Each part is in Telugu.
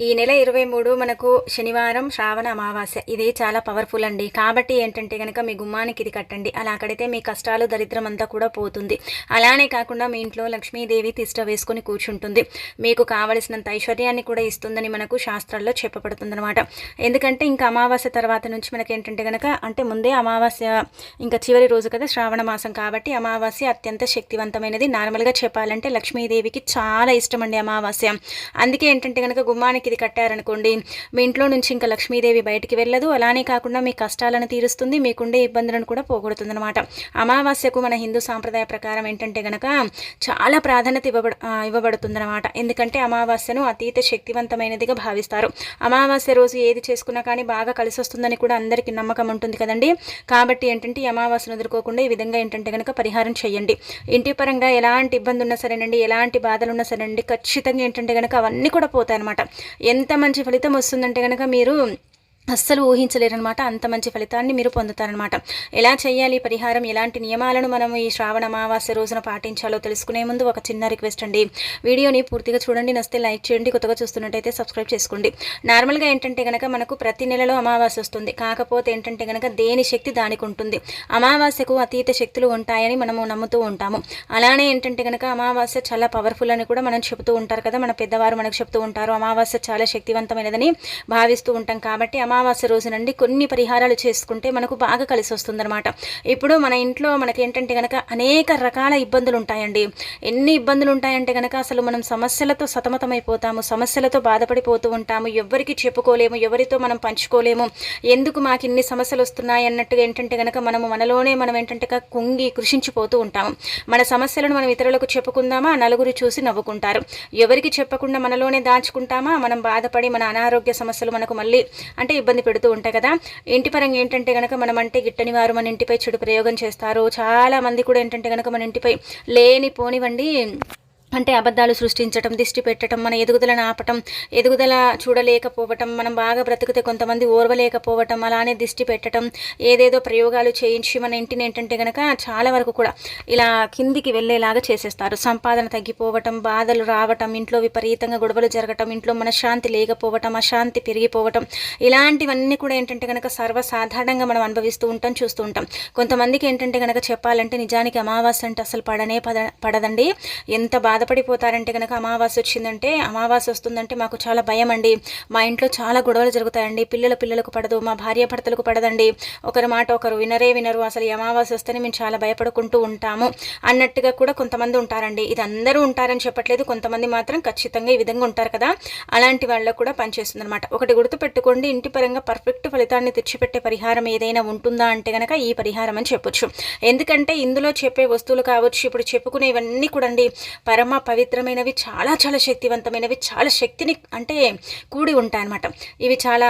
ఈ నెల ఇరవై మూడు మనకు శనివారం శ్రావణ అమావాస్య. ఇది చాలా పవర్ఫుల్ అండి. కాబట్టి ఏంటంటే కనుక మీ గుమ్మానికి ఇది కట్టండి. అలా కడితే మీ కష్టాలు దరిద్రం అంతా కూడా పోతుంది. అలానే కాకుండా మీ ఇంట్లో లక్ష్మీదేవి తిష్ట వేసుకుని కూర్చుంటుంది. మీకు కావలసినంత ఐశ్వర్యాన్ని కూడా ఇస్తుందని మనకు శాస్త్రాల్లో చెప్పబడుతుందనమాట ఎందుకంటే ఇంకా అమావాస్య తర్వాత నుంచి మనకి ఏంటంటే కనుక అంటే ముందే అమావాస్య ఇంకా చివరి రోజు కదా శ్రావణ మాసం కాబట్టి అమావాస్య అత్యంత శక్తివంతమైనది. నార్మల్గా చెప్పాలంటే లక్ష్మీదేవికి చాలా ఇష్టం అండి అమావాస్య. అందుకే ఏంటంటే కనుక గుమ్మానికి ఇది కట్టారనుకోండి. మీ ఇంట్లో నుంచి ఇంకా లక్ష్మీదేవి బయటికి వెళ్ళదు. అలానే కాకుండా మీ కష్టాలను తీరుస్తుంది. మీకుండే ఇబ్బందులను కూడా పోగొడుతుంది అనమాట అమావాస్యకు మన హిందూ సాంప్రదాయ ప్రకారం ఏంటంటే గనక చాలా ప్రాధాన్యత ఇవ్వబడ ఇవ్వబడుతుంది అనమాట ఎందుకంటే అమావాస్యను అతీత శక్తివంతమైనదిగా భావిస్తారు. అమావాస్య రోజు ఏది చేసుకున్నా కానీ బాగా కలిసి వస్తుందని కూడా అందరికీ నమ్మకం ఉంటుంది కదండి. కాబట్టి ఏంటంటే ఈ అమావాస్యను ఎదుర్కోకుండా ఈ విధంగా ఏంటంటే కనుక పరిహారం చేయండి. ఇంటి పరంగా ఎలాంటి ఇబ్బంది ఉన్నా సరేనండి ఎలాంటి బాధలు ఉన్నా సరేనండి ఖచ్చితంగా ఏంటంటే కనుక అవన్నీ కూడా పోతాయి అనమాట ఎంత మంచి ఫలితం వస్తుందంటే కనుక మీరు అస్సలు ఊహించలేరనమాట అంత మంచి ఫలితాన్ని మీరు పొందుతారనమాట ఎలా చేయాలి పరిహారం? ఎలాంటి నియమాలను మనం ఈ శ్రావణ అమావాస్య రోజున పాటించాలో తెలుసుకునే ముందు ఒక చిన్న రిక్వెస్ట్ అండి. వీడియోని పూర్తిగా చూడండి నస్తే లైక్ చేయండి కొత్తగా చూస్తున్నట్టయితే సబ్స్క్రైబ్ చేసుకోండి. నార్మల్గా ఏంటంటే కనుక మనకు ప్రతి నెలలో అమావాస్య వస్తుంది. కాకపోతే ఏంటంటే కనుక దేని శక్తి దానికి ఉంటుంది. అమావాస్యకు అతీత శక్తులు ఉంటాయని మనము నమ్ముతూ ఉంటాము. అలానే ఏంటంటే కనుక అమావాస్య చాలా పవర్ఫుల్ అని కూడా మనం చెబుతూ ఉంటారు కదా. మన పెద్దవారు మనకు చెప్తూ ఉంటారు అమావాస్య చాలా శక్తివంతమైనదని భావిస్తూ ఉంటాం. కాబట్టి అమావాస్య రోజు నుండి కొన్ని పరిహారాలు చేసుకుంటే మనకు బాగా కలిసి వస్తుందన్నమాట. ఇప్పుడు మన ఇంట్లో మనకి ఏంటంటే కనుక అనేక రకాల ఇబ్బందులు ఉంటాయండి ఎన్ని ఇబ్బందులు ఉంటాయంటే కనుక అసలు మనం సమస్యలతో సతమతమైపోతాము సమస్యలతో బాధపడిపోతూ ఉంటాము ఎవరికి చెప్పుకోలేము ఎవరితో మనం పంచుకోలేము ఎందుకు మాకు ఇన్ని సమస్యలు వస్తున్నాయి అన్నట్టుగా ఏంటంటే కనుక మనము మనలోనే మనం ఏంటంటే కుంగి కృషించిపోతూ ఉంటాము. మన సమస్యలను మనం ఇతరులకు చెప్పుకుందామా నలుగురు చూసి నవ్వుకుంటారు. ఎవరికి చెప్పకుండా మనలోనే దాచుకుంటామా మనం బాధపడి మన అనారోగ్య సమస్యలు మనకు మళ్ళీ అంటే ఇబ్బంది పెడుతూ ఉంటాయి కదా. ఇంటి పరంగా ఏంటంటే కనుక మనం అంటే గిట్టని వారు మన ఇంటిపై చెడు ప్రయోగం చేస్తారు చాలా మంది కూడా ఏంటంటే కనుక మన ఇంటిపై లేని పోనివ్వండి అంటే అబద్ధాలు సృష్టించటం దిష్టి పెట్టడం మన ఎదుగుదలను ఆపటం ఎదుగుదల చూడలేకపోవటం మనం బాగా బ్రతికితే కొంతమంది ఓర్వలేకపోవటం అలానే దిష్టి పెట్టడం ఏదేదో ప్రయోగాలు చేయించి మన ఇంటిని ఏంటంటే కనుక చాలా వరకు కూడా ఇలా కిందికి వెళ్ళేలాగా చేసేస్తారు. సంపాదన తగ్గిపోవటం బాధలు రావటం ఇంట్లో విపరీతంగా గొడవలు జరగటం ఇంట్లో మనశ్శాంతి లేకపోవటం అశాంతి పెరిగిపోవటం ఇలాంటివన్నీ కూడా ఏంటంటే కనుక సర్వసాధారణంగా మనం అనుభవిస్తూ ఉంటాం చూస్తూ ఉంటాం. కొంతమందికి ఏంటంటే కనుక చెప్పాలంటే నిజానికి అమావాస్య అంటే అసలు పడనే పద పడదండి. ఎంత బాధ బాధపడిపోతారంటే కనుక అమావాస్య వచ్చిందంటే అమావాస్య వస్తుందంటే మాకు చాలా భయం అండి మా ఇంట్లో చాలా గొడవలు జరుగుతాయండి. పిల్లల పిల్లలకు పడదు మా భార్య భర్తలకు పడదండి. ఒకరి మాట ఒకరు వినరే వినరు. అసలు ఈ అమావాస్య వస్తేనే మేము చాలా భయపడుకుంటూ ఉంటాము అన్నట్టుగా కూడా కొంతమంది ఉంటారండి. ఇది అందరూ ఉంటారని చెప్పట్లేదు. కొంతమంది మాత్రం ఖచ్చితంగా ఈ విధంగా ఉంటారు కదా. అలాంటి వాళ్ళకు కూడా పనిచేస్తుంది అనమాట ఒకటి గుర్తుపెట్టుకోండి. ఇంటి పరంగా పర్ఫెక్ట్ ఫలితాన్ని తెచ్చిపెట్టే పరిహారం ఏదైనా ఉంటుందా అంటే కనుక ఈ పరిహారం అని చెప్పొచ్చు. ఎందుకంటే ఇందులో చెప్పే వస్తువులు కావచ్చు ఇప్పుడు చెప్పుకునేవన్నీ కూడా అండి పరమ పరమ పవిత్రమైనవి చాలా చాలా శక్తివంతమైనవి చాలా శక్తిని అంటే కూడి ఉంటాయన్నమాట. ఇవి చాలా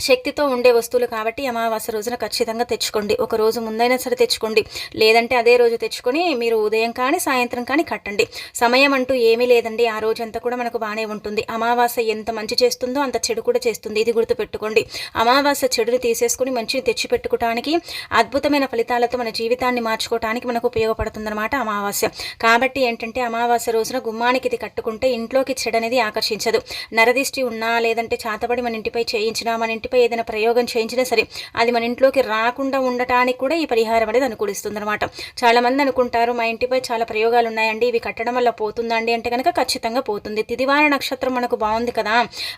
శక్తితో ఉండే వస్తువులు కాబట్టి అమావాస్య రోజున ఖచ్చితంగా తెచ్చుకోండి. ఒక రోజు ముందైనా సరే తెచ్చుకోండి. లేదంటే అదే రోజు తెచ్చుకొని మీరు ఉదయం కానీ సాయంత్రం కానీ కట్టండి. సమయం అంటూ ఏమీ లేదండి. ఆ రోజంతా కూడా మనకు బాగానే ఉంటుంది. అమావాస్య ఎంత మంచి చేస్తుందో అంత చెడు కూడా చేస్తుంది. ఇది గుర్తుపెట్టుకోండి. అమావాస్య చెడుని తీసేసుకుని మంచిని తెచ్చిపెట్టుకోవటానికి అద్భుతమైన ఫలితాలతో మన జీవితాన్ని మార్చుకోవటానికి మనకు ఉపయోగపడుతుందన్నమాట అమావాస్య. కాబట్టి ఏంటంటే అమావాస్య రోజున గుమ్మానికి ఇది కట్టుకుంటే ఇంట్లోకి చెడనేది ఆకర్షించదు. నరదిష్టి ఉన్నా లేదంటే చాతబడి మన ఇంటిపై చేయించినా మన ఇంటి ఇంటిపై ఏదైనా ప్రయోగం చేయించినా సరే అది మన ఇంట్లోకి రాకుండా ఉండటానికి కూడా ఈ పరిహారం అనేది అనుకూలిస్తుంది అనమాట చాలామంది అనుకుంటారు మా ఇంటిపై చాలా ప్రయోగాలు ఉన్నాయండి ఇవి కట్టడం వల్ల పోతుందండి అంటే కనుక ఖచ్చితంగా పోతుంది. తిదివార నక్షత్రం మనకు బాగుంది కదా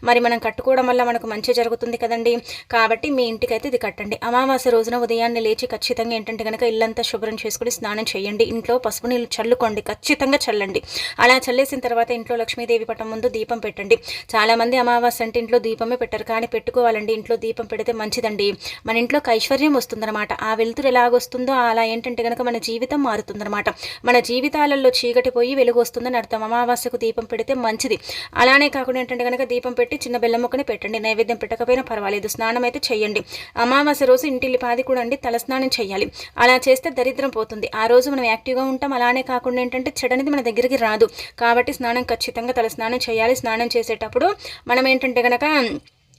మరి మనం కట్టుకోవడం వల్ల మనకు మంచి జరుగుతుంది కదండి. కాబట్టి మీ ఇంటికైతే ఇది కట్టండి. అమావాస్య రోజున ఉదయాన్నే లేచి ఖచ్చితంగా ఏంటంటే కనుక ఇల్లంతా శుభ్రం చేసుకుని స్నానం చేయండి. ఇంట్లో పసుపు నీళ్ళు చల్లుకోండి ఖచ్చితంగా చల్లండి. అలా చల్లేసిన తర్వాత ఇంట్లో లక్ష్మీదేవి పటం ముందు దీపం పెట్టండి. చాలామంది అమావాస్య అంటే ఇంట్లో దీపమే పెట్టరు కానీ పెట్టుకోవాలండి. ఇంట్లో దీపం పెడితే మంచిదండి. మన ఇంట్లోకి ఐశ్వర్యం వస్తుందన్నమాట. ఆ వెలుతురు ఎలాగొస్తుందో అలా ఏంటంటే కనుక మన జీవితం మారుతుందన్నమాట. మన జీవితాలలో చీకటి పోయి వెలుగు వస్తుందని అర్థం. అమావాస్యకు దీపం పెడితే మంచిది. అలానే కాకుండా ఏంటంటే కనుక దీపం పెట్టి చిన్న బెల్లం ముక్కని పెట్టండి. నైవేద్యం పెట్టకపోయినా పర్వాలేదు. స్నానం అయితే చేయండి అమావాస్య రోజు ఇంటిల్లి పాది కూడా అండి తలస్నానం చేయాలి అలా చేస్తే దరిద్రం పోతుంది. ఆ రోజు మనం యాక్టివ్గా ఉంటాం. అలానే కాకుండా ఏంటంటే చెడనేది మన దగ్గరికి రాదు. కాబట్టి స్నానం ఖచ్చితంగా తలస్నానం చేయాలి స్నానం చేసేటప్పుడు మనం ఏంటంటే కనుక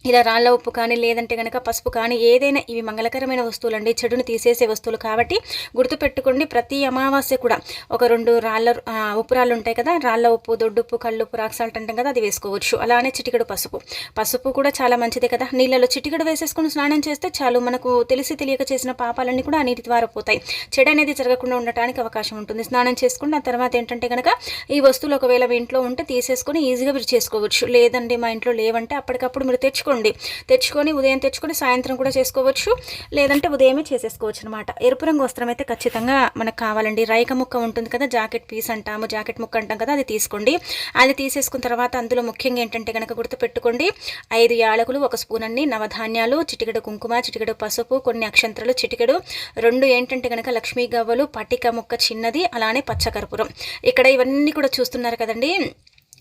ఇలా రాళ్ళ ఉప్పు కానీ లేదంటే కనుక పసుపు కానీ ఏదైనా ఇవి మంగళకరమైన వస్తువులు అండి చెడును తీసేసే వస్తువులు కాబట్టి గుర్తుపెట్టుకోండి. ప్రతి అమావాస్య కూడా ఒక రెండు రాళ్ళ ఉప్పు రాళ్ళు ఉంటాయి కదా రాళ్ళ ఉప్పు దొడ్డుప్పు కళ్ళుప్పు రాక్ సాల్ట్ అంటాం కదా అది వేసుకోవచ్చు. అలానే చిటికెడు పసుపు. పసుపు కూడా చాలా మంచిదే కదా. నీళ్ళలో చిటికెడు వేసేసుకుని స్నానం చేస్తే చాలు మనకు తెలిసి తెలియక చేసిన పాపాలన్నీ కూడా నీటి ద్వారా పోతాయి. చెడు అనేది జరగకుండా ఉండటానికి అవకాశం ఉంటుంది. స్నానం చేసుకుని ఆ తర్వాత ఏంటంటే కనుక ఈ వస్తువులు ఒకవేళ మీ ఇంట్లో ఉంటే తీసేసుకొని ఈజీగా మీరు చేసుకోవచ్చు. లేదండి మా ఇంట్లో లేవంటే అప్పటికప్పుడు మీరు తెచ్చుకో తెచ్చుకోండి తెచ్చుకొని ఉదయం తెచ్చుకొని సాయంత్రం కూడా చేసుకోవచ్చు. లేదంటే ఉదయమే చేసేసుకోవచ్చు అనమాట ఎరుపు రంగు వస్త్రం అయితే ఖచ్చితంగా మనకు కావాలండి. రైక ముక్క ఉంటుంది కదా జాకెట్ పీస్ అంటాము జాకెట్ ముక్క అంటాం కదా అది తీసుకోండి. అది తీసేసుకున్న తర్వాత అందులో ముఖ్యంగా ఏంటంటే కనుక గుర్తుపెట్టుకోండి. ఐదు యాలకులు ఒక స్పూన్ అన్ని నవధాన్యాలు చిటికెడు కుంకుమ చిటికెడు పసుపు కొన్ని అక్షంతలు చిటికెడు. రెండు ఏంటంటే కనుక లక్ష్మీ గవ్వలు పటిక ముక్క చిన్నది అలానే పచ్చకర్పూరం ఇక్కడ ఇవన్నీ కూడా చూస్తున్నారు కదండి.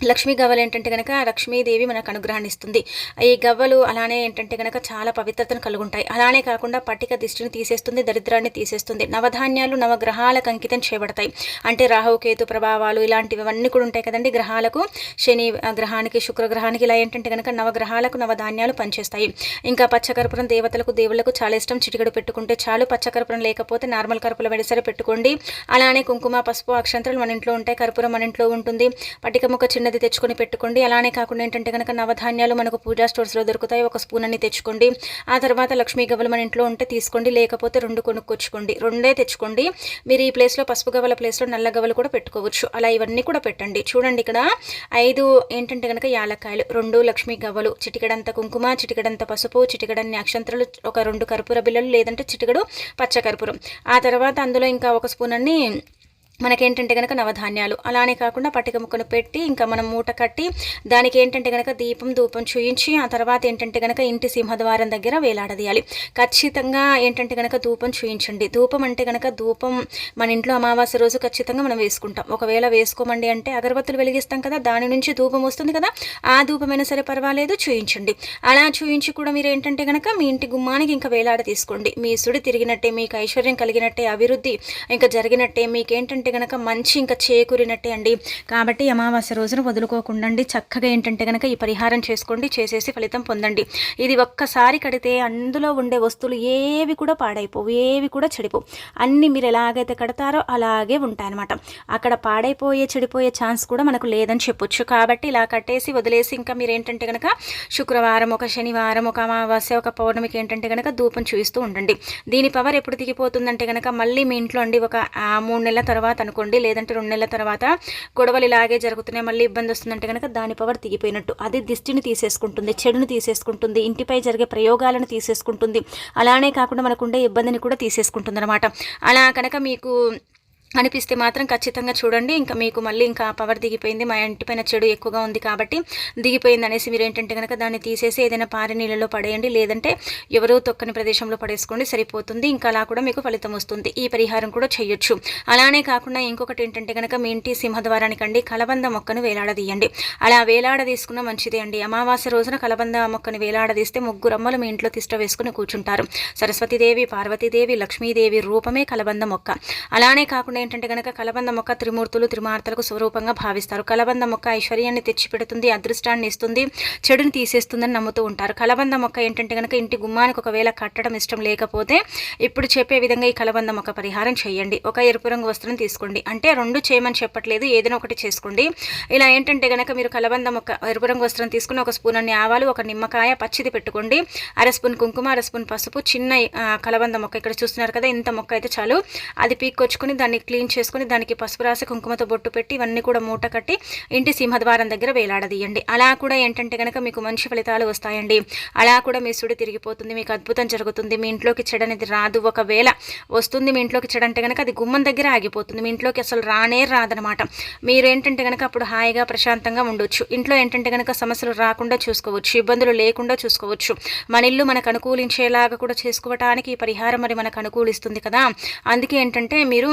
లక్ష్మీ గవ్వలు ఏంటంటే కనుక లక్ష్మీదేవి మనకు అనుగ్రహాన్ని ఇస్తుంది. ఈ గవ్వలు అలానే ఏంటంటే కనుక చాలా పవిత్రతను కలుగుంటాయి. అలానే కాకుండా పట్టిక దిష్టిని తీసేస్తుంది దరిద్రాన్ని తీసేస్తుంది. నవధాన్యాలు నవగ్రహాలకు అంకితం చేయబడతాయి. అంటే రాహుకేతు ప్రభావాలు ఇలాంటివన్నీ కూడా ఉంటాయి కదండి. గ్రహాలకు శని గ్రహానికి శుక్రగ్రహానికి ఇలా ఏంటంటే కనుక నవగ్రహాలకు నవధాన్యాలు పనిచేస్తాయి. ఇంకా పచ్చకర్పూరం దేవతలకు దేవుళ్ళకు చాలా ఇష్టం. చిటికడు పెట్టుకుంటే చాలు. పచ్చకర్పూరం లేకపోతే నార్మల్ కర్పూర వెడిసరి పెట్టుకోండి. అలానే కుంకుమ పసుపు అక్షంతలు మన ఇంట్లో ఉంటాయి. కర్పూరం మన ఇంట్లో ఉంటుంది. పట్టిక ముక్క చిన్న చిన్నది తెచ్చుకొని పెట్టుకోండి. అలానే కాకుండా ఏంటంటే కనుక నవధాన్యాలు మనకు పూజా స్టోర్స్లో దొరుకుతాయి. ఒక స్పూన్ అని తెచ్చుకోండి. ఆ తర్వాత లక్ష్మీ గవ్వలు మన ఇంట్లో ఉంటే తీసుకోండి. లేకపోతే రెండు కొనుక్కొచ్చుకోండి. రెండే తెచ్చుకోండి. మీరు ఈ ప్లేస్లో పసుపు గవ్వల ప్లేస్లో నల్ల గవ్వలు కూడా పెట్టుకోవచ్చు. అలా ఇవన్నీ కూడా పెట్టండి. చూడండి ఇక్కడ ఐదు ఏంటంటే కనుక యాలక్కాయలు రెండు లక్ష్మీ గవ్వలు చిటికడంత కుంకుమ చిటికడంత పసుపు చిటికడన్ని అక్షంతరలు ఒక రెండు కర్పూర బిల్లలు లేదంటే చిటికడు పచ్చకర్పూరం ఆ తర్వాత అందులో ఇంకా ఒక స్పూన్ అన్ని మనకేంటంటే కనుక నవధాన్యాలు. అలానే కాకుండా పట్టిక ముక్కను పెట్టి ఇంకా మనం మూట కట్టి దానికి ఏంటంటే కనుక దీపం ధూపం చూయించి ఆ తర్వాత ఏంటంటే కనుక ఇంటి సింహద్వారం దగ్గర వేలాడదీయాలి. ఖచ్చితంగా ఏంటంటే కనుక ధూపం చూయించండి. ధూపం అంటే కనుక ధూపం మన ఇంట్లో అమావాస్య రోజు ఖచ్చితంగా మనం వేసుకుంటాం. ఒకవేళ వేసుకోమండి అంటే అగరబత్తులు వెలిగిస్తాం కదా దాని నుంచి ధూపం వస్తుంది కదా ఆ ధూపమైనా సరే పర్వాలేదు చూయించండి. అలా చూయించి కూడా మీరు ఏంటంటే కనుక మీ ఇంటి గుమ్మానికి ఇంకా వేలాడ తీసుకోండి మీ సుడి తిరిగినట్టే మీకు ఐశ్వర్యం కలిగినట్టే అభివృద్ధి ఇంకా జరిగినట్టే మీకేంటంటే ఏంటంటే కనుక మంచి ఇంకా చేకూరినట్టే అండి. కాబట్టి అమావాస్య రోజున వదులుకోకుండా చక్కగా ఏంటంటే కనుక ఈ పరిహారం చేసుకోండి చేసేసి ఫలితం పొందండి. ఇది ఒక్కసారి కడితే అందులో ఉండే వస్తువులు ఏవి కూడా పాడైపోవు ఏవి కూడా చెడిపోవు. అన్నీ మీరు ఎలాగైతే కడతారో అలాగే ఉంటాయన్నమాట. అక్కడ పాడైపోయే చెడిపోయే ఛాన్స్ కూడా మనకు లేదని చెప్పొచ్చు. కాబట్టి ఇలా కట్టేసి వదిలేసి ఇంకా మీరు ఏంటంటే కనుక శుక్రవారం ఒక శనివారం ఒక అమావాస్య ఒక పౌర్ణమికి ఏంటంటే కనుక ధూపం చూపిస్తూ ఉండండి. దీని పవర్ ఎప్పుడు దిగిపోతుందంటే కనుక మళ్ళీ మీ ఇంట్లో అండి ఒక మూడు నెలల తర్వాత తర్వాత అనుకోండి లేదంటే రెండు నెలల తర్వాత గొడవలు ఇలాగే జరుగుతున్నాయి మళ్ళీ ఇబ్బంది వస్తుందంటే కనుక దాని పవర్ దిగిపోయినట్టు అది దిష్టిని తీసేసుకుంటుంది చెడుని తీసేసుకుంటుంది ఇంటిపై జరిగే ప్రయోగాలను తీసేసుకుంటుంది. అలానే కాకుండా మనకుండే ఇబ్బందిని కూడా తీసేసుకుంటుంది అనమాట అలా కనుక మీకు అనిపిస్తే మాత్రం ఖచ్చితంగా చూడండి. ఇంకా మీకు మళ్ళీ ఇంకా పవర్ దిగిపోయింది. మా ఇంటిపైన చెడు ఎక్కువగా ఉంది కాబట్టి దిగిపోయింది అనేసి మీరు ఏంటంటే కనుక దాన్ని తీసేసి ఏదైనా పారి నీళ్ళలో పడేయండి. లేదంటే ఎవరో తొక్కని ప్రదేశంలో పడేసుకోండి. సరిపోతుంది. ఇంకా అలా కూడా మీకు ఫలితం వస్తుంది. ఈ పరిహారం కూడా చేయొచ్చు. అలానే కాకుండా ఇంకొకటి ఏంటంటే కనుక మీ ఇంటి సింహద్వారానికి అండి కలబంద మొక్కను వేలాడదీయండి. అలా వేలాడదీసుకున్న మంచిదే అండి. అమావాస్య రోజున కలబంద మొక్కను వేలాడదీస్తే ముగ్గురు అమ్మలు మీ ఇంట్లో తిష్ట వేసుకుని కూర్చుంటారు. సరస్వతీదేవి పార్వతీదేవి లక్ష్మీదేవి రూపమే కలబంద మొక్క. అలానే కాకుండా ఏంటంటే కనుక కలబంద మొక్క త్రిమూర్తులు త్రిమార్తలకు స్వరూపంగా భావిస్తారు. కలబంద మొక్క ఐశ్వర్యాన్ని తెచ్చిపెడుతుంది అదృష్టాన్ని ఇస్తుంది చెడుని తీసేస్తుందని నమ్ముతూ ఉంటారు. కలబంద మొక్క ఏంటంటే కనుక ఇంటి గుమ్మానికి ఒకవేళ కట్టడం ఇష్టం లేకపోతే ఇప్పుడు చెప్పే విధంగా ఈ కలబంద మొక్క పరిహారం చేయండి. ఒక ఎరుపు రంగు వస్త్రం తీసుకోండి. అంటే రెండు చేయమని చెప్పట్లేదు ఏదైనా ఒకటి చేసుకోండి. ఇలా ఏంటంటే కనుక మీరు కలబంద మొక్క ఎరుపు రంగు వస్త్రం తీసుకుని ఒక స్పూన్ అన్ని ఆవాలు ఒక నిమ్మకాయ పచ్చిది పెట్టుకోండి. అర స్పూన్ కుంకుమ అర స్పూన్ పసుపు చిన్న కలబంద మొక్క. ఇక్కడ చూస్తున్నారు కదా ఇంత మొక్క అయితే చాలు. అది పీక్కొచ్చుకుని దాన్ని క్లీన్ చేసుకుని దానికి పసుపు రాసి కుంకుమతో బొట్టు పెట్టి ఇవన్నీ కూడా మూట కట్టి ఇంటి సింహద్వారం దగ్గర వేలాడదీయండి. అలా కూడా ఏంటంటే కనుక మీకు మంచి ఫలితాలు వస్తాయండి. అలా కూడా మీ సుడి తిరిగిపోతుంది మీకు అద్భుతం జరుగుతుంది. మీ ఇంట్లోకి చెడనేది రాదు. ఒకవేళ వస్తుంది మీ ఇంట్లోకి చెడంటే కనుక అది గుమ్మం దగ్గర ఆగిపోతుంది. మీ ఇంట్లోకి అసలు రానే రాదనమాట. మీరు ఏంటంటే కనుక అప్పుడు హాయిగా ప్రశాంతంగా ఉండొచ్చు. ఇంట్లో ఏంటంటే కనుక సమస్యలు రాకుండా చూసుకోవచ్చు. ఇబ్బందులు లేకుండా చూసుకోవచ్చు. మన ఇల్లు మనకు అనుకూలించేలాగా కూడా చేసుకోవటానికి ఈ పరిహారం మరి మనకు అనుకూలిస్తుంది కదా. అందుకే ఏంటంటే మీరు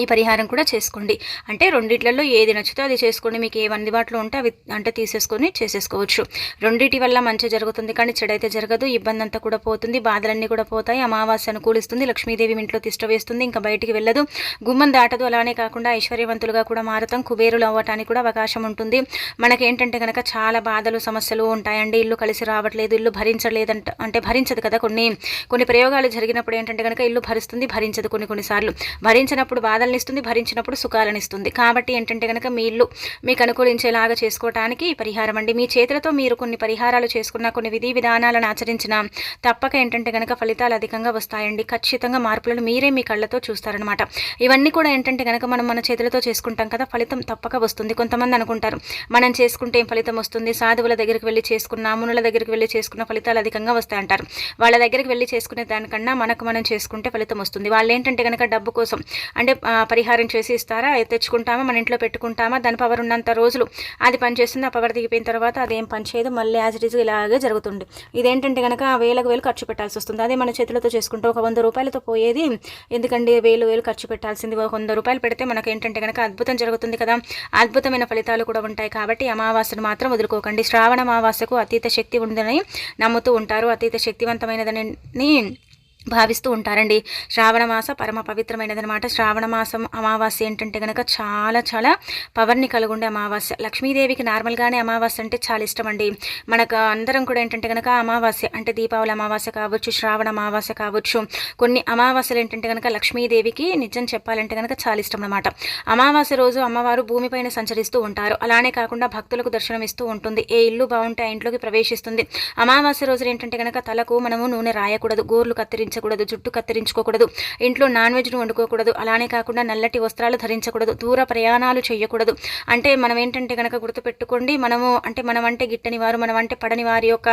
ఈ పరిహారం కూడా చేసుకోండి. అంటే రెండిట్లలో ఏది నచ్చితే అది చేసుకోండి. మీకు ఏ అందుబాటులో ఉంటే అవి అంటే తీసేసుకొని చేసేసుకోవచ్చు. రెండింటి వల్ల మంచి జరుగుతుంది. కానీ చెడైతే జరగదు. ఇబ్బంది అంతా కూడా పోతుంది. బాధలన్నీ కూడా పోతాయి. అమావాస్య అనుకూలిస్తుంది. లక్ష్మీదేవి ఇంట్లో తిష్టవేస్తుంది ఇంకా బయటికి వెళ్ళదు. గుమ్మం దాటదు. అలానే కాకుండా ఐశ్వర్యవంతులుగా కూడా మారతాం. కుబేరులు అవ్వటానికి కూడా అవకాశం ఉంటుంది. మనకేంటంటే కనుక చాలా బాధలు సమస్యలు ఉంటాయండి. ఇల్లు కలిసి రావట్లేదు. ఇల్లు భరించలేదంట అంటే భరించదు కదా కొన్ని. కొన్ని ప్రయోగాలు జరిగినప్పుడు ఏంటంటే కనుక ఇల్లు భరిస్తుంది భరించదు కొన్ని కొన్నిసార్లు భరించినప్పుడు బాధ బాధలను ఇస్తుంది భరించినప్పుడు సుఖాలను ఇస్తుంది కాబట్టి ఏంటంటే కనుక మీ ఇల్లు మీకు అనుకూలించేలాగా చేసుకోవటానికి పరిహారం అండి. మీ చేతులతో మీరు కొన్ని పరిహారాలు చేసుకున్న కొన్ని విధి విధానాలను ఆచరించిన తప్పక ఏంటంటే కనుక ఫలితాలు అధికంగా వస్తాయండి. ఖచ్చితంగా మార్పులను మీరే మీ కళ్ళతో చూస్తారనమాట ఇవన్నీ కూడా ఏంటంటే కనుక మనం మన చేతులతో చేసుకుంటాం కదా ఫలితం తప్పక వస్తుంది. కొంతమంది అనుకుంటారు మనం చేసుకుంటే ఏం ఫలితం వస్తుంది? సాధువుల దగ్గరికి వెళ్ళి చేసుకున్న మునుల దగ్గరికి వెళ్ళి చేసుకున్న ఫలితాలు అధికంగా వస్తాయంటారు వాళ్ళ దగ్గరికి వెళ్ళి చేసుకునే దానికన్నా మనకు మనం చేసుకుంటే ఫలితం వస్తుంది. వాళ్ళు ఏంటంటే కనుక డబ్బు కోసం అంటే పరిహారం చేసి ఇస్తారా? తెచ్చుకుంటామా? మన ఇంట్లో పెట్టుకుంటామా? దాని పవర్ ఉన్నంత రోజులు అది పనిచేస్తుంది ఆ పవర్ దిగిపోయిన తర్వాత అదేం పనిచేయదు మళ్ళీ యాజ్ ఇట్ ఈజ్ ఇలాగే జరుగుతుంది. ఇదేంటంటే కనుక వేలకు వేలు ఖర్చు పెట్టాల్సి వస్తుంది. అదే మన చేతులతో చేసుకుంటే ఒక వంద రూపాయలతో పోయేది ఎందుకండి? వేలు వేలు ఖర్చు పెట్టాల్సింది ఒక వంద రూపాయలు పెడితే మనకు ఏంటంటే కనుక అద్భుతం జరుగుతుంది కదా. అద్భుతమైన ఫలితాలు కూడా ఉంటాయి కాబట్టి అమావాస్యను మాత్రం వదులుకోకండి. శ్రావణ అమావాస్యకు అతీత శక్తి ఉందని నమ్ముతూ ఉంటారు. అతీత శక్తివంతమైనదని భావిస్తూ ఉంటారండి. శ్రావణ మాస పరమ పవిత్రమైనదనమాట శ్రావణ మాసం అమావాస్య ఏంటంటే కనుక చాలా చాలా పవర్ని కలుగుండే అమావాస్య. లక్ష్మీదేవికి నార్మల్గానే అమావాస్య అంటే చాలా ఇష్టం అండి మనకు అందరం కూడా ఏంటంటే కనుక అమావాస్య అంటే దీపావళి అమావాస్య కావచ్చు శ్రావణ అమావాస్య కావచ్చు. కొన్ని అమావాస్యలు ఏంటంటే కనుక లక్ష్మీదేవికి నిజం చెప్పాలంటే కనుక చాలా ఇష్టం అనమాట అమావాస్య రోజు అమ్మవారు భూమిపైన సంచరిస్తూ ఉంటారు. అలానే కాకుండా భక్తులకు దర్శనం ఇస్తూ ఉంటుంది. ఏ ఇల్లు బాగుంటే ఆ ఇంట్లోకి ప్రవేశిస్తుంది. అమావాస్య రోజు ఏంటంటే కనుక తలకు మనము నూనె రాయకూడదు. గోర్లు కత్తిరించి ధరించకూడదు జుట్టు కత్తిరించుకోకూడదు ఇంట్లో నాన్ వెజ్ను వండుకోకూడదు అలానే కాకుండా నల్లటి వస్త్రాలు ధరించకూడదు దూర ప్రయాణాలు చేయకూడదు అంటే మనం ఏంటంటే కనుక గుర్తుపెట్టుకోండి మనము అంటే మనం అంటే గిట్టని వారు మనం అంటే పడని వారి యొక్క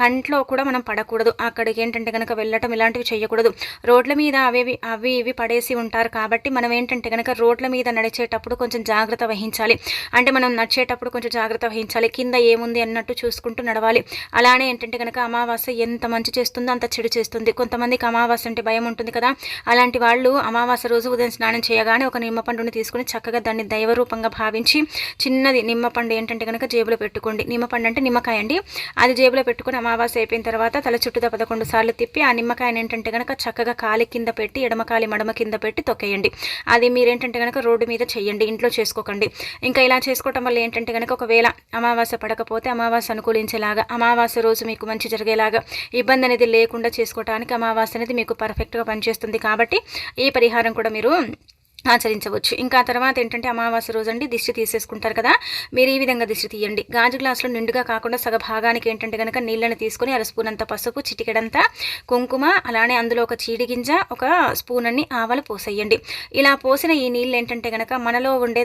కంట్లో కూడా మనం పడకూడదు. అక్కడికి ఏంటంటే కనుక వెళ్ళటం ఇలాంటివి చేయకూడదు రోడ్ల మీద అవేవి అవి ఇవి పడేసి ఉంటారు కాబట్టి మనం ఏంటంటే కనుక రోడ్ల మీద నడిచేటప్పుడు కొంచెం జాగ్రత్త వహించాలి. అంటే మనం నడిచేటప్పుడు కొంచెం జాగ్రత్త వహించాలి. కింద ఏముంది అన్నట్టు చూసుకుంటూ నడవాలి. అలానే ఏంటంటే కనుక అమావాస్య ఎంత మంచి చేస్తుందో అంత చెడు చేస్తుంది. కొంతమంది అమావాస్య అంటే భయం ఉంటుంది కదా. అలాంటి వాళ్ళు అమావాస్య రోజు ఉదయం స్నానం చేయగానే ఒక నిమ్మపండుని తీసుకుని చక్కగా దాన్ని దైవరూపంగా భావించి చిన్నది నిమ్మపండు ఏంటంటే కనుక జేబులో పెట్టుకోండి. నిమ్మపండు అంటే నిమ్మకాయ అండి. అది జేబులో పెట్టుకుని అమావాస్య అయిపోయిన తర్వాత తల చుట్టూతో పదకొండు సార్లు తిప్పి ఆ నిమ్మకాయని ఏంటంటే కనుక చక్కగా కాలి కింద పెట్టి ఎడమకాలి మడమ కింద పెట్టి తొక్కేయండి. అది మీరేంటంటే కనుక రోడ్డు మీద చేయండి ఇంట్లో చేసుకోకండి. ఇంకా ఇలా చేసుకోవటం వల్ల ఏంటంటే కనుక ఒకవేళ అమావాస్య పడకపోతే అమావాస్య అనుకూలించేలాగా అమావాస్య రోజు మీకు మంచి జరిగేలాగా ఇబ్బంది అనేది లేకుండా చేసుకోవటానికి అమావాస్య అనేది మీకు పర్ఫెక్ట్గా పనిచేస్తుంది కాబట్టి ఈ పరిహారం కూడా మీరు ఆచరించవచ్చు. ఇంకా తర్వాత ఏంటంటే అమావాస్య రోజు అండి దిష్టి తీసేసుకుంటారు కదా. మీరు ఈ విధంగా దిష్టి తీయండి. గాజు గ్లాసులో నిండుగా కాకుండా సగ భాగానికి ఏంటంటే కనుక నీళ్ళని తీసుకొని అర స్పూన్ అంత పసుపు చిటికెడంతా కుంకుమ అలానే అందులో ఒక చీడి గింజ ఒక స్పూన్ అన్ని ఆవలు పోసేయండి. ఇలా పోసిన ఈ నీళ్ళు ఏంటంటే కనుక మనలో ఉండే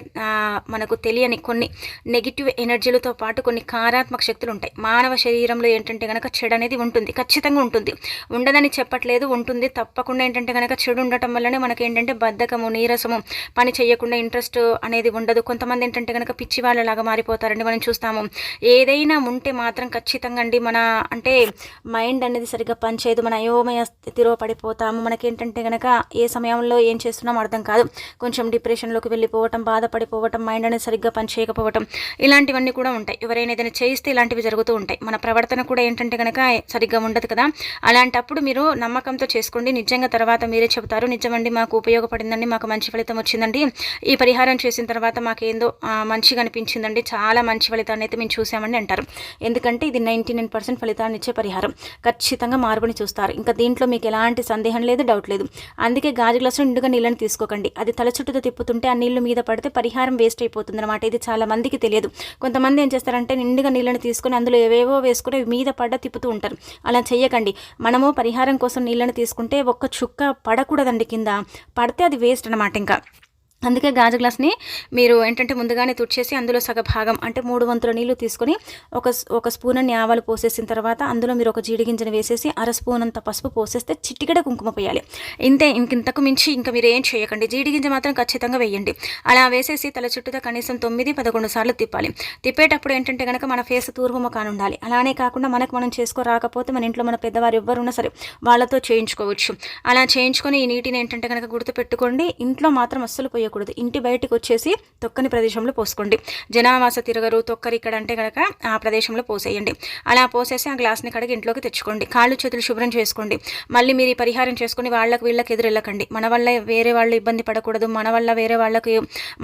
మనకు తెలియని కొన్ని నెగిటివ్ ఎనర్జీలతో పాటు కొన్ని కారాత్మక శక్తులు ఉంటాయి. మానవ శరీరంలో ఏంటంటే కనుక చెడు అనేది ఉంటుంది. ఖచ్చితంగా ఉంటుంది. ఉండదని చెప్పట్లేదు ఉంటుంది. తప్పకుండా ఏంటంటే కనుక చెడు ఉండటం వల్లనే మనకి ఏంటంటే బద్ధకము నీరసం కోసము పని చేయకుండా ఇంట్రెస్ట్ అనేది ఉండదు. కొంతమంది ఏంటంటే కనుక పిచ్చి వాళ్ళలాగా మారిపోతారండి. మనం చూస్తాము. ఏదైనా ఉంటే మాత్రం ఖచ్చితంగా అండి మన అంటే మైండ్ అనేది సరిగ్గా పనిచేయదు. మన అయోమయ స్థితిలో పడిపోతాము. మనకేంటంటే కనుక ఏ సమయంలో ఏం చేస్తున్నాం అర్థం కాదు. కొంచెం డిప్రెషన్లోకి వెళ్ళిపోవటం బాధపడిపోవటం మైండ్ అనేది సరిగ్గా పనిచేయకపోవటం ఇలాంటివన్నీ కూడా ఉంటాయి. ఎవరైనా ఏదైనా చేయిస్తే ఇలాంటివి జరుగుతూ ఉంటాయి. మన ప్రవర్తన కూడా ఏంటంటే కనుక సరిగ్గా ఉండదు కదా. అలాంటప్పుడు మీరు నమ్మకంతో చేసుకోండి. నిజంగా తర్వాత మీరే చెబుతారు. నిజమండి. మాకు ఉపయోగపడిందండి. మాకు మంచి ఫలితం వచ్చిందండి. ఈ పరిహారం చేసిన తర్వాత మాకేందో మంచిగా అనిపించిందండి. చాలా మంచి ఫలితాన్ని అయితే మేము చూసామని అంటారు. ఎందుకంటే ఇది నైంటీ నైన్ పర్సెంట్ ఫలితాన్ని ఇచ్చే పరిహారం. ఖచ్చితంగా మార్పుని చూస్తారు. ఇంకా దీంట్లో మీకు ఎలాంటి సందేహం లేదు డౌట్ లేదు. అందుకే గాజు గ్లాసులో నిండుగా నీళ్ళని తీసుకోకండి. అది తల చుట్టూతో తిప్పుతుంటే ఆ నీళ్ళు మీద పడితే పరిహారం వేస్ట్ అయిపోతుంది అనమాట ఇది చాలా మందికి తెలియదు. కొంతమంది ఏం చేస్తారంటే నిండుగా నీళ్ళని తీసుకొని అందులో ఏవేవో వేసుకుని మీద పడ్డ తిప్పుతూ ఉంటారు. అలా చెయ్యకండి. మనము పరిహారం కోసం నీళ్ళని తీసుకుంటే ఒక్క చుక్క పడకూడదండి కింద. పడితే అది వేస్ట్ అనమాట ఇంకా. が అందుకే గాజు గ్లాస్ని మీరు ఏంటంటే ముందుగానే తుడిచేసి అందులో సగ భాగం అంటే మూడు వంతుల నీళ్ళు తీసుకొని ఒక ఒక స్పూన్ అన్ని ఆవాలు పోసేసిన తర్వాత అందులో మీరు ఒక జీడిగింజను వేసేసి అర స్పూన్ అంత పసుపు పోసేస్తే చిటికెడ కుంకుమ పోయాలి. ఇంతే ఇంకింతకు మించి ఇంకా మీరు ఏం చేయకండి. జీడిగింజ మాత్రం ఖచ్చితంగా వేయండి. అలా వేసేసి తల చుట్టూతో కనీసం తొమ్మిది పదకొండు సార్లు తిప్పాలి. తిప్పేటప్పుడు ఏంటంటే కనుక మన ఫేస్ తూర్పు తూర్పుముఖాన్ని ఉండాలి అలానే కాకుండా మనకు మనం చేసుకోరాకపోతే మన ఇంట్లో మన పెద్దవారు ఎవరున్నా సరే వాళ్ళతో చేయించుకోవచ్చు. అలా చేయించుకొని ఈ నీటిని ఏంటంటే కనుక గుర్తుపెట్టుకోండి. ఇంట్లో మాత్రం అస్సలు పోయే చేయకూడదు ఇంటి బయటకు వచ్చేసి తొక్కని ప్రదేశంలో పోసుకోండి. జనావాస తిరగరు. తొక్కరు ఇక్కడ అంటే కనుక ఆ ప్రదేశంలో పోసేయండి. అలా పోసేసి ఆ గ్లాస్ని కడిగి ఇంట్లోకి తెచ్చుకోండి. కాళ్ళు చేతులు శుభ్రం చేసుకోండి. మళ్ళీ మీరు పరిహారం చేసుకుని వాళ్ళకి వీళ్ళకి ఎదురెళ్ళకండి మన వల్ల వేరే వాళ్ళు ఇబ్బంది పడకూడదు. మన వల్ల వేరే వాళ్ళకి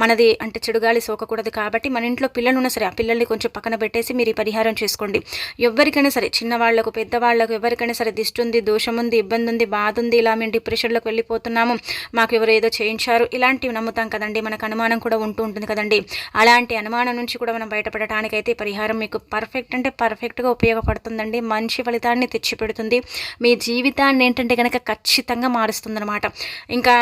మనది అంటే చెడుగాలి సోకకూడదు కాబట్టి మన ఇంట్లో పిల్లలు ఉన్నా సరే ఆ పిల్లల్ని కొంచెం పక్కన పెట్టేసి మీరు ఈ పరిహారం చేసుకోండి. ఎవరికైనా సరే చిన్నవాళ్ళకు పెద్దవాళ్ళకు ఎవరికైనా సరే దిష్టి ఉంది దోషం ఉంది ఇబ్బంది ఉంది బాధ ఉంది ఇలా మేము డిప్రెషన్లోకి వెళ్ళిపోతున్నాము. మాకు ఎవరు ఏదో చేయించారు. ఇలాంటివి నమ్ముతాం అవుతాం కదండి. మనకు అనుమానం కూడా ఉంటూ ఉంటుంది కదండి. అలాంటి అనుమానం నుంచి కూడా మనం బయటపడటానికైతే పరిహారం మీకు పర్ఫెక్ట్ అంటే పర్ఫెక్ట్గా ఉపయోగపడుతుందండి. మంచి ఫలితాన్ని తెచ్చిపెడుతుంది. మీ జీవితాన్ని ఏంటంటే కనుక ఖచ్చితంగా మారుస్తుందన్నమాట. ఇంకా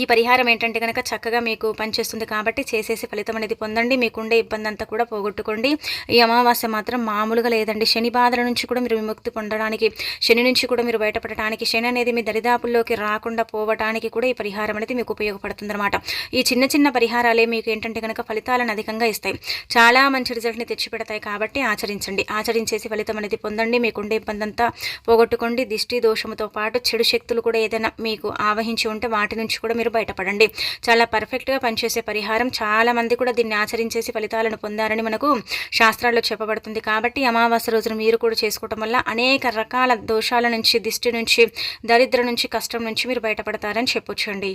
ఈ పరిహారం ఏంటంటే కనుక చక్కగా మీకు పనిచేస్తుంది కాబట్టి చేసేసి ఫలితం అనేది పొందండి. మీకుండే ఇబ్బంది అంతా కూడా పోగొట్టుకోండి. ఈ అమావాస్య మాత్రం మామూలుగా లేదండి. శని బాధల నుంచి కూడా మీరు విముక్తి పొందడానికి శని నుంచి కూడా మీరు బయటపడటానికి శని అనేది మీ దరిదాపుల్లోకి రాకుండా పోవటానికి కూడా ఈ పరిహారం అనేది మీకు ఉపయోగపడుతుంది అనమాట ఈ చిన్న చిన్న పరిహారాలే మీకు ఏంటంటే కనుక ఫలితాలను అధికంగా ఇస్తాయి. చాలా మంచి రిజల్ట్ని తెచ్చిపెడతాయి కాబట్టి ఆచరించండి. ఆచరించేసి ఫలితం అనేది పొందండి. మీకుండే ఇబ్బంది అంతా పోగొట్టుకోండి. దిష్టి దోషముతో పాటు చెడు శక్తులు కూడా ఏదైనా మీకు ఆవహించి ఉంటే వాటి నుంచి కూడా మీరు బయటపడండి. చాలా పర్ఫెక్ట్గా పనిచేసే పరిహారం. చాలా మంది కూడా దీన్ని ఆచరించేసి ఫలితాలను పొందారని మనకు శాస్త్రాల్లో చెప్పబడుతుంది. కాబట్టి అమావాస్య రోజున మీరు కూడా చేసుకోవటం వల్ల అనేక రకాల దోషాల నుంచి దిష్టి నుంచి దరిద్ర నుంచి కష్టం నుంచి మీరు బయటపడతారని చెప్పొచ్చండి.